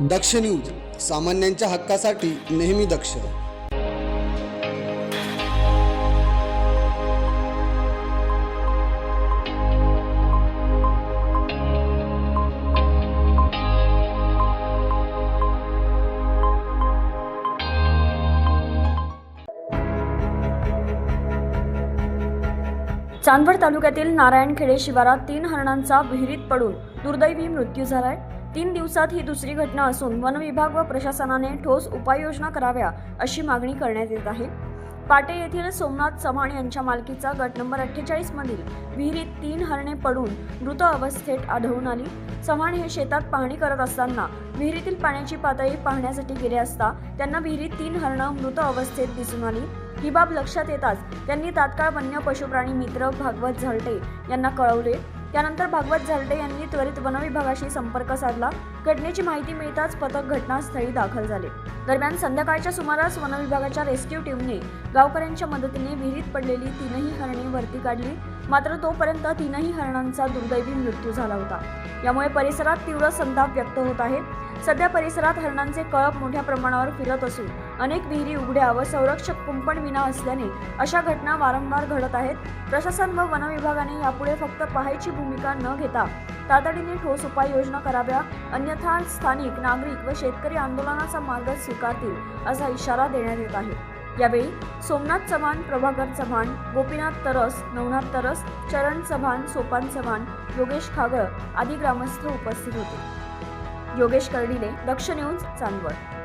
दक्ष news सामान्यांच्या हक्कासाठी नेहमी दक्ष. चांदवड तालुक्यातील नारायणखेडे शिवारात तीन हरणांचा विहिरीत पडून दुर्दैवी मृत्यू झालाय. तीन दिवसात ही दुसरी घटना असून वन विभाग व प्रशासनाने ठोस उपाययोजना कराव्या अशी मागणी करण्यात येत आहे. पाटे येथील सोमनाथ चव्हाण यांच्या मालकीचा गट नंबर अठ्ठेचाळीस मधील विहिरीत तीन हरणे पडून मृत अवस्थेत आढळून आली. चव्हाण हे शेतात पाहणी करत असताना विहिरीतील पाण्याची पातळी पाहण्यासाठी गेले असता त्यांना विहिरीत तीन हरणं मृत अवस्थेत दिसून आली. ही बाब लक्षात येताच त्यांनी तात्काळ वन्य पशुप्राणी मित्र भागवत झलटे यांना कळवले. त्यानंतर भागवत झलटे यांनी त्वरित वनविभागाशी संपर्क साधला. घटनेची माहिती मिळताच पथक घटनास्थळी दाखल झाले. दरम्यान संध्याकाळच्या सुमारास वनविभागाच्या रेस्क्यू टीमने गावकऱ्यांच्या मदतीने विहिरीत पडलेली तीनही हरणे वरती काढली. मात्र तोपर्यंत तीनही हरणांचा दुर्दैवी मृत्यू झाला होता. यामुळे परिसरात तीव्र संताप व्यक्त होत आहे. सध्या परिसरात हरणांचे कळप मोठ्या प्रमाणावर फिरत असून अनेक विहिरी उघड्या व संरक्षक कुंपण विना असल्याने अशा घटना वारंवार घडत आहेत. प्रशासन व वनविभागाने यापुढे फक्त पाहायची भूमिका न घेता तातडीने ठोस उपाययोजना कराव्या अन्यथा स्थानिक नागरिक व शेतकरी आंदोलनाचा मार्ग स्वीकारतील असा इशारा देण्यात येत आहे. यावेळी सोमनाथ चव्हाण प्रभाकर चव्हाण गोपीनाथ तरस नवनाथ तरस चरण चव्हाण सोपान चव्हाण योगेश खागळ आदी ग्रामस्थ उपस्थित होते. योगेश कर्डिले दक्ष न्यूज चांदवड.